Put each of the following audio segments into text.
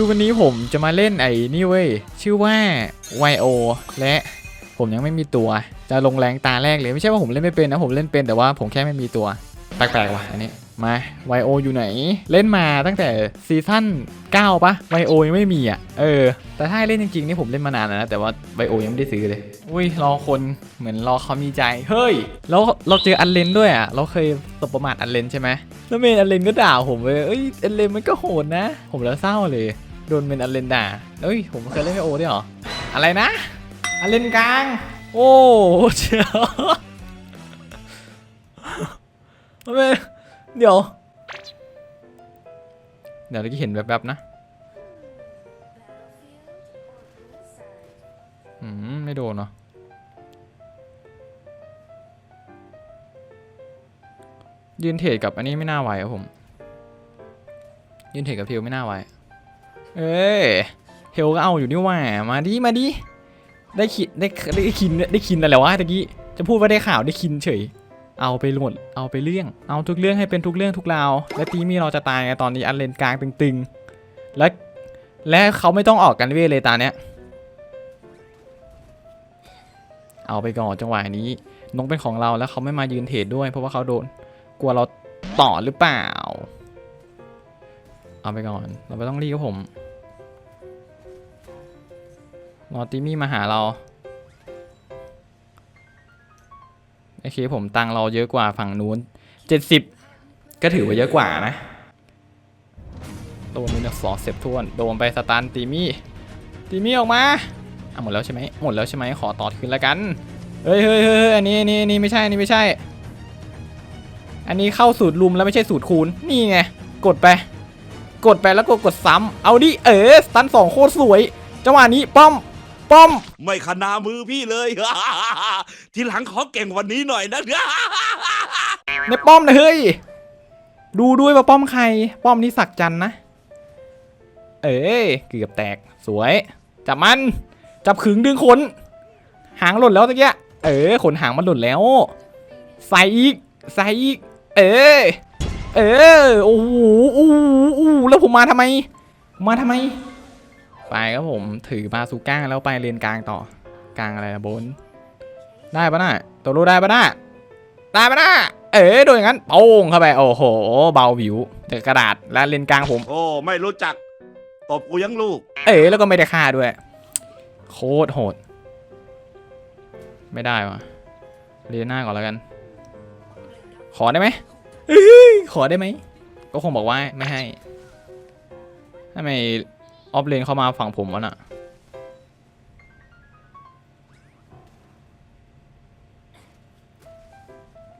คือวันนี้ผมจะมาเล่นไอ้นี่เว้ย ชื่อว่า YO และผมยังไม่มีตัว จะลงแรงตาแรกเลย ไม่ใช่ว่าผมเล่นไม่เป็นนะ ผมเล่นเป็นแต่ว่าผมแค่ไม่มีตัว แปลกๆว่ะอันนี้มา YO อยู่ไหน เล่นมาตั้งแต่ซีซั่น9ปะ YO ยังไม่มีอะ เออ แต่ถ้าให้เล่นจริงๆนี่ผมเล่นมานานแล้วนะ แต่ว่า YO ยังไม่ได้ซื้อเลย อุ้ย รอคนเหมือนรอเขามีใจ เฮ้ย แล้วเราเจออันเลนด้วยอะ เราเคยตบประมาทอันเลนใช่ไหมแล้วเมนอันเลนก็ด่าผมเลยเอ้ย อันเลนมันก็โหดนะ ผมแล้วเศร้าเลย โดนเมนอันเลนด่าเอ้ย ผมเคยเล่นไอโอด้วยเหรอ อะไรนะอันเลนกลาง โอ้เจ้าเมนเดี๋ยว เดี๋ยวเราจะเห็นแวบๆ นะ อืม ไม่โดนเนาะยืนเทรดกับอันนี้ไม่น่าไหวครับผม ยืนเทรดกับเทลไม่น่าไหว เอ้ยเทลก็เอาอยู่นี่ว่า มาดิมาดิได้คิดได้ได้คินได้คินอะไรวะตะกี้จะพูดว่าได้ข่าวได้คินเฉย เอาไปหมดเอาไปเรื่อง เอาทุกเรื่องให้เป็นทุกเรื่องทุกราว และตีมีเราจะตายไงตอนนี้อันเลนกลางตึงๆ และและเขาไม่ต้องออกกันเวทเลยตาเนี้ยเอาไปก่อนจังหวะนี้นกเป็นของเราแล้วเขาไม่มายืนเทรดด้วย เพราะว่าเขาโดนกลัวเราต่อหรือเปล่า เอาไปก่อน เราไม่ต้องรีบครับผม รอติมี่มาหาเราโอเคผมตังเราเยอะกว่าฝั่งนู้น 70 ก็ถือว่าเยอะกว่านะโดนมีนักสองเสร็จทวนโดนไปสตันติมี่ติมี่ออกมาอะหมดแล้วใช่ไหมหมดแล้วใช่ไหมขอต่อคืนละกันเฮ้ยเฮ้ยเฮ้ยอันนี้อันนี้อันนี้ไม่ใช่อันนี้ไม่ใช่ อันนี้เข้าสูตรลุมแล้วไม่ใช่สูตรคูณนี่ไงกดไป กดไปแล้วก็กดซ้ำเอาดิเออสตันสองโคตรสวยจังหวะนี้ป้อม ป้อม ไม่ขนามือพี่เลย ทีหลังขอเก่งกวันนี้หน่อยนะในป้อมนะเฮ้ย ดูด้วยว่าป้อมใคร ป้อมนี้สักจันนะ เอ้ยเกือบแตกสวย จับมัน จับขึงดึงขน หางหล่นแล้วตะเกียเออขนหางมันหล่นแล้ว ใส่อีก ใส่อีก เออเออโอ้โหโอ้โหโอ้โหแล้วผมมาทำไม มาทำไม ไปครับผมถือบาซูก้าแล้วไปเลนกลางต่อกลางอะไรนะบน ได้ปะน่ะตัวรู้ได้ปะน่ะได้ปะน่ะเอ๋โดนอย่างนั้นโป้งเข้าไปโอ้โห เบาวิวแต่กระดาษและเลนกลางผม โอ้ ไม่รู้จักตบกูยังลูก เอ๋แล้วก็ไม่ได้ค่าด้วย โคตรโหด ไม่ได้วะเรียนหน้าก่อนแล้วกัน ขอได้ไหมเอ้ยขอได้ไหมก็คงบอกว่าไม่ให้ทำไม ออฟเลนเข้ามาฝั่งผมวะน่ะ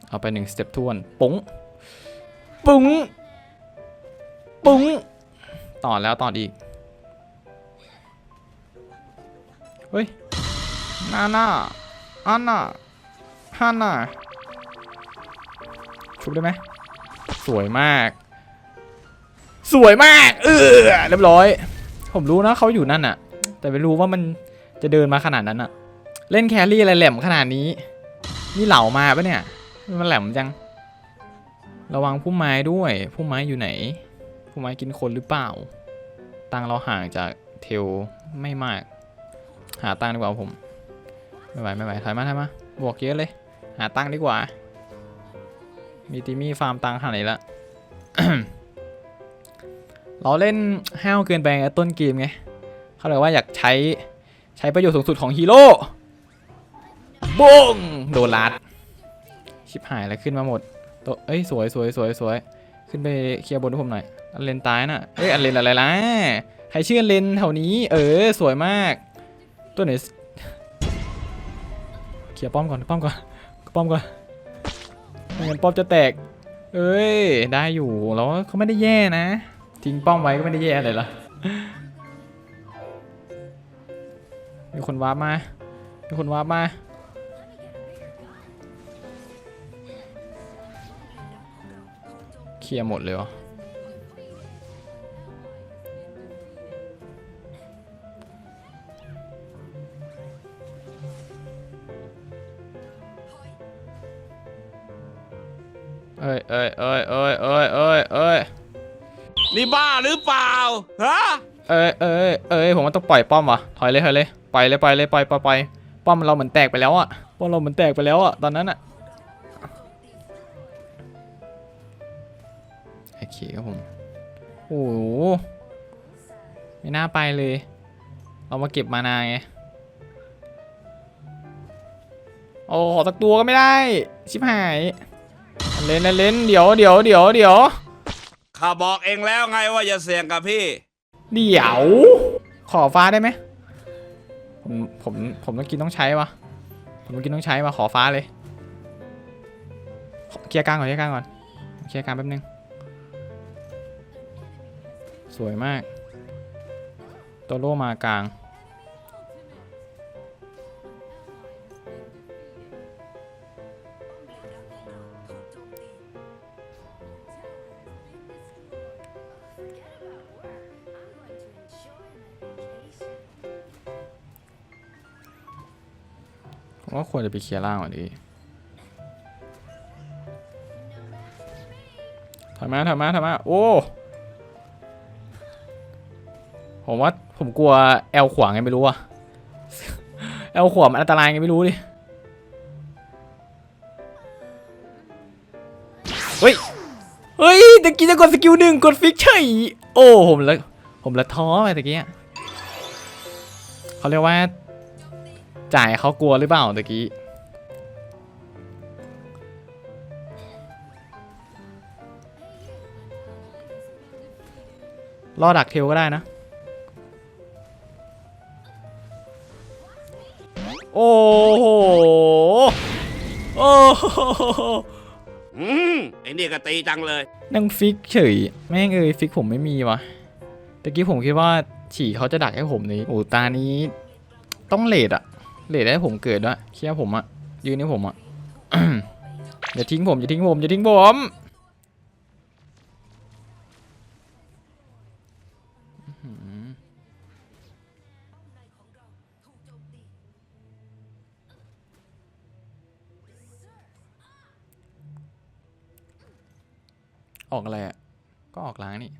เอาไปหนึ่งสเต็ปทวน ปุ๋งปุ้ง ปุ้ง ต่อแล้วต่ออีก เฮ้ยนาน่าอันน่าฮันน่าชุบได้ไหม สวยมาก สวยมาก เออเรียบร้อย ผมรู้นะเขาอยู่นั่นน่ะแต่ไม่รู้ว่ามันจะเดินมาขนาดนั้นน่ะเล่นแครี่อะไรแหลมขนาดนี้ นี่เหล่ามาปะเนี่ย มันแหลมจัง ระวังพุ่มไม้ด้วยพุ่มไม้อยู่ไหนพุ่มไม้กินคนหรือเปล่า ตังเราห่างจากเทลไม่มาก หาตังดีกว่าผมไม่ไหวไม่ไหวถอยมาถอยมาบวกเยอะเลย หาตังดีกว่า มีติมี่ฟาร์มตังขนาดนี้ละ เราเล่นห้าวเกินไปต้นเกมไงเขาเลยว่าอยากใช้ใช้ประโยชน์สูงสุดของฮีโร่บงโดนลัดชิบหายแล้วขึ้นมาหมดตัวเอ้ยสวยสวยสวยสวยขึ้นไปเคลียร์บนให้ผมหน่อยอันเลนตายน่ะเอ้ยอันเลนอะไรล่ะใครชื่ออันเลนแถวนี้ เออสวยมาก ตัวไหนเคลียร์ป้อมก่อนป้อมก่อนป้อมก่อนไม่งั้นป้อมจะแตก เอ้ยได้อยู่แล้วเขาไม่ได้แย่นะ ทิ้งป้อมไว้ก็ไม่ได้แย่เลยล่ะมีคนวาร์ปมา มีคนวาร์ปมา เคลียร์หมดเลยวะเอ้ยเอ้ยเอ้ยเอ้ย ฮะเอ้ยเอ้ยเอ้ยผมว่าต้องปล่อยป้อมว่ะถอยเลยถอยเลยปล่อยเลยปล่อยเลยปล่อยปล่อยปล่อยป้อมเราเหมือนแตกไปแล้วอะป้อมเราเหมือนแตกไปแล้วอะตอนนั้นอะโอเคครับผมโอ้โหไม่น่าไปเลยเอามาเก็บมานาไงโอ้ขอสักตัวก็ไม่ได้ ชิบหายเล่นเล่นเดี๋ยวเดี๋ยวเดี๋ยวเดี๋ยว ข้าบอกเองแล้วไงว่าอย่าเสี่ยงกับพี่ เดี๋ยว ขอฟ้าได้ไหมผมผมผมต้องกินต้องใช้วะผมต้องกินต้องใช้วะขอฟ้าเลยขอเคลียร์กลางก่อนเคลียร์กลางก่อนเคลียร์กลางแป๊บนึงสวยมาก ตัวโลมากลาง ว่าควรจะไปเคลียร์ล่างก่อนดีถอยมาถอยมาถอยมาโอ้ ผมว่าผมกลัวแอลขวางไงไม่รู้อะแอลขวางมันอันตรายไงไม่รู้ดิ เฮ้ย เฮ้ยตะกี้จะกดสกิลหนึ่งกดฟิกเฉยโอ้ ผมละผมละท้อไปตะกี้เขาเรียกว่า จ่ายเขากลัวหรือเปล่าตะกี้ รอดักเทลก็ได้นะ โอ้โห โอ้โหอืมไอ้นี่ก็ตีจังเลย นั่งฟิกเฉย แม่งเอ้ยฟิกผมไม่มีวะตะกี้ผมคิดว่าฉี่เขาจะดักให้ผมนี่โอ้ตานี้ต้องเลดอะ เลดให้ผมเกิดด้วยเคียผมอะยืนให้ผมอะอย่าทิ้งผมอย่าทิ้งผมอย่าทิ้งผมออกอะไรอะ ก็ออกล้างนี่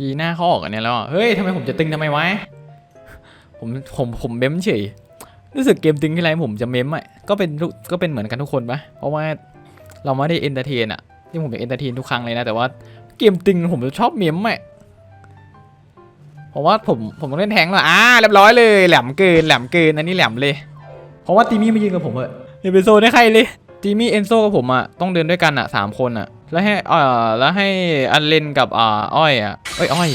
ดีหน้าเขาออกอันเนี้ยแล้วอะเฮ้ยทำไมผมจะตึงทำไมวะ ผมผมผมเม้มเฉยรู้สึกเกมตึงที่ไรผมจะเม้มอะก็เป็นทุกก็เป็นเหมือนกันทุกคนปะเพราะว่าเราไม่ได้เอนเตอร์เทนอะที่ผมเป็นเอนเตอร์เทนทุกครั้งเลยนะ แต่ว่าเกมตึงผมจะชอบเม้มอะเพราะว่าผมผมต้องเล่นแทงก์แล้วอ่าเรียบร้อยเลยแหลมเกินแหลมเกินอันนี้แหลมเลย เพราะว่าตีมี่มายืนกับผมอะอย่าไปโซนให้ใครเลยตีมี่เอนโซกับผมอะต้องเดินด้วยกันอะสามคนอะแล้วให้เอ่อแล้วให้อันเลนกับอ่าอ้อยอะเอ้ยอ้อย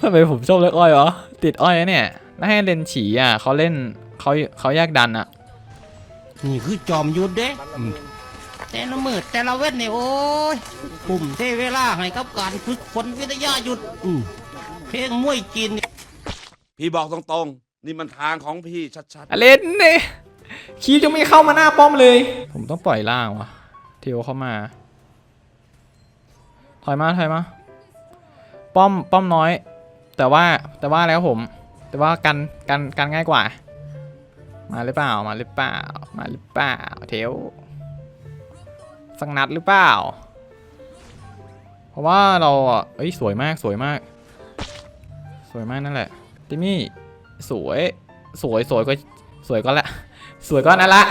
ทำไมผมชอบเลือกอ้อยวะติดอ้อยอะเนี่ย แล้วให้เลนฉีอะเขาเล่นเขาเขาแยกดันอะนี่คือจอมยุทธเด้อืมแต่ละมือแต่ละเว้นนี่โอ้ยปุ่มเทเวลาให้กับการฝึกฝนวิทยายุทธอืมเพลงมวยจีนนี่พี่บอกตรงๆ นี่มันทางของพี่ชัดอเลนเนี่ยคีจะไม่เข้ามาหน้าป้อมเลย ผมต้องปล่อยล่างวะเทวเข้ามา ถอยมาถอยมา ป้อมป้อมน้อย แต่ว่าแต่ว่าแล้วผม แต่ว่ากันกันกันง่ายกว่า มาหรือเปล่ามาหรือเปล่ามาหรือเปล่าเทวสักนัดหรือเปล่า เพราะว่าเราเอ้ยสวยมากสวยมาก สวยมากนั่นแหละติมี่สวยสวยสวยก็สวยก็ละสวยก็นั่นละ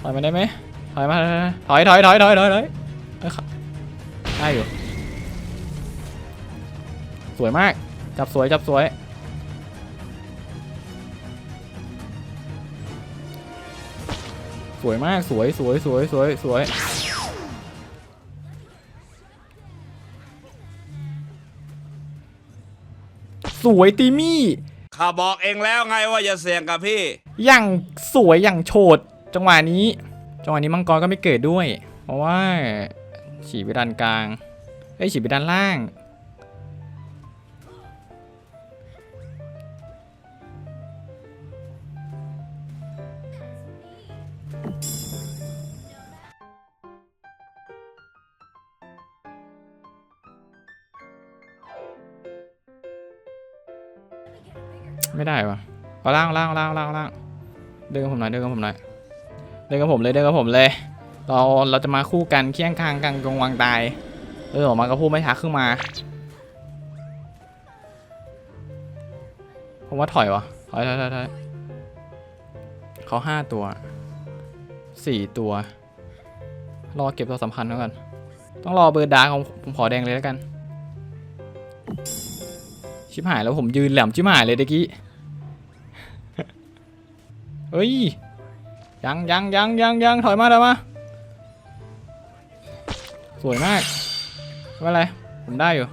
ถอยมาได้ไหมถอยมาถอยถอยถอยถอยถอยถอยเอ้ครับได้อยู่ สวยมาก จับสวยจับสวย สวยมากสวยสวยสวยสวยสวยสวยตีมี่ๆข้าบอกเองแล้วไงว่าอย่าเสี่ยงกับพี่ อย่างสวยอย่างโฉดจังหวะนี้ จังหวะนี้มังกรก็ไม่เกิดด้วย เพราะว่าฉีไปด้านกลางเอ้ยฉีไปด้านล่าง ไม่ได้วะเอาล่างเอล่างเอล่างเอล่างเอล่างเดินกับผมหน่อยเดินกับผมหน่อยเดินกับผมเลยเดินกับผมเลย เราเราจะมาคู่กันเคียงข้างกันกงวางตายเออออกมาก็พูดไม่ทักขึ้นมาผมว่าถอยวะถอยถอยถอยถอยเขาห้าตัวสี่ตัว รอเก็บตัวสำคัญแล้วกัน ต้องรอเบอร์ดาร์กของผมขอแดงเลยแล้วกัน ชิบหายแล้วผมยืนแหลมชิบหายเลยเมื่อกี้ เฮ้ย ยังยังยังยังยังถอยมาถอยมา สวยมากไม่เป็นไร ผมได้อยู่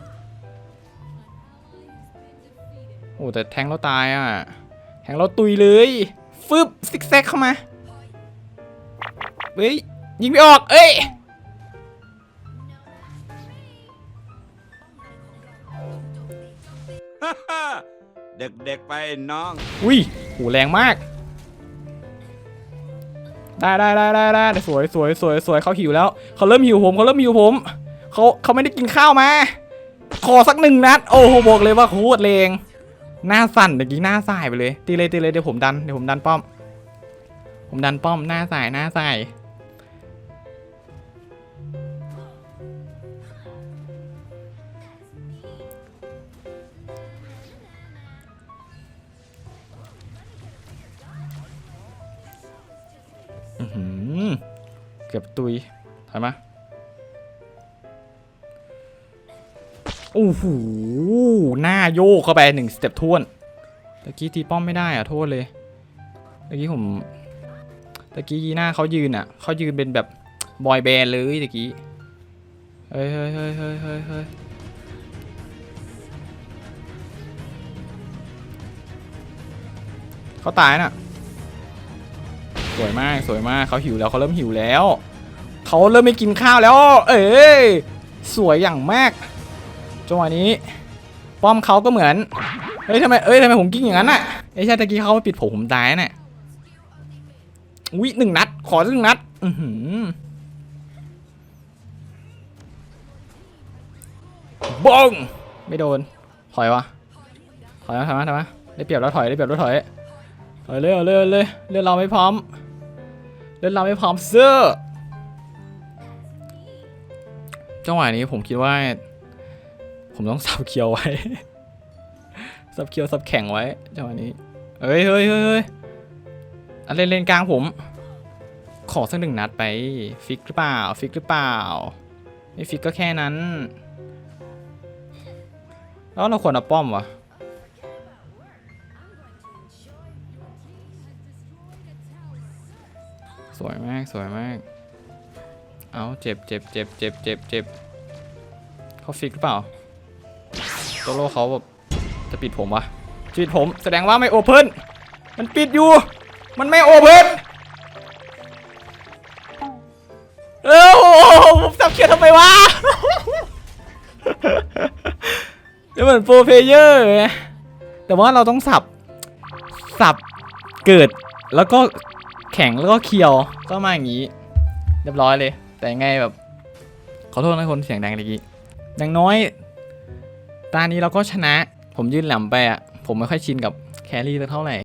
โอ้ แต่แทงเราตายอะ แทงเราตุยเลย ฟึบซิกแซกเข้ามา เฮ้ย ยิงไม่ออก เอ้ยเด็กๆไปน้อง อุ้ยโหแรงมาก ได้ได้ได้ได้ได้สวยสวยสวยสวยเขาหิวแล้วเขาเริ่มหิวผมเขาเริ่มหิวผมเขาเขาไม่ได้กินข้าวมา ขอสักหนึ่งนัด โอ้โหบอกเลยว่าโคตรเลงหน้าสั่นเมื่อกี้หน้าสายไปเลยตีเลยตีเลยเดี๋ยวผมดันเดี๋ยวผมดันป้อม ผมดันป้อมหน้าสายหน้าสาย เกือบตุยถอยมาโอ้โหหน้าโยกเข้าไปหนึ่งสเต็ปท่วนตะกี้ตีป้อมไม่ได้อะโทษเลยตะกี้ผมตะกี้ยีหน้าเขายืนอะเขายืนเป็นแบบบอยแบนด์เลยตะกี้เฮ้ยเฮ้ยเฮ้ยเฮ้ยเฮ้ยเฮ้ยเขาตายน่ะ สวยมากสวยมากเขาหิวแล้วเขาเริ่มหิวแล้วเขาเริ่มไม่กินข้าวแล้ว เอ้ยสวยอย่างมากจังหวะนี้ ป้อมเขาก็เหมือนเฮ้ยทำไมเอ้ยทำไมผมกิ้งอย่างนั้นน่ะไอ้ชาตะกี้เขามาปิดผมผมตายน่ะอุ้ยหนึ่งนัด ขอหนึ่งนัด อือหือบงไม่โดน ถอยวะถอยมาถอยมาถอยมาได้เปรียบแล้วถอยได้เปรียบแล้วถอยถอยเลยเอาเลยเอาเลยเลือเราไม่พร้อม เลือดเราไม่พร้อมเสื้อจังหวะนี้ผมคิดว่า ผมต้องสับเคียวไว้ สับเคียวสับแข็งไว้จังหวะนี้เฮ้ยเฮ้ยเฮ้ยเฮ้ยเล่นเล่นกลางผม ขอสักหนึ่งนัดไป ฟิกหรือเปล่า ฟิกหรือเปล่า ไม่ฟิกก็แค่นั้น แล้วเราควรเอาป้อมวะ สวยมากสวยมาก เอาเจ็บเจ็บเจ็บเจ็บเจ็บเจ็บเขาฟิกหรือเปล่าโตโร่เขาแบบจะปิดผมวะปิดผมแสดงว่าไม่โอเพ่นมันปิดอยู่ มันไม่โอเพ่นเออโอ้โหผมสับเขียวทำไมวะเดี๋ยวเหมือนโปรเพเยอร์แต่ว่าเราต้องสับ สับเกิดแล้วก็ แข็งแล้วก็เคียวก็มาอย่างนี้ เรียบร้อยเลย แต่ไงแบบ ขอโทษนะคนเสียงดังเมื่อกี้อย่างน้อย ตานี้เราก็ชนะ ผมยืนแหลมไปอะ ผมไม่ค่อยชินกับแครี่สักเท่าไหร่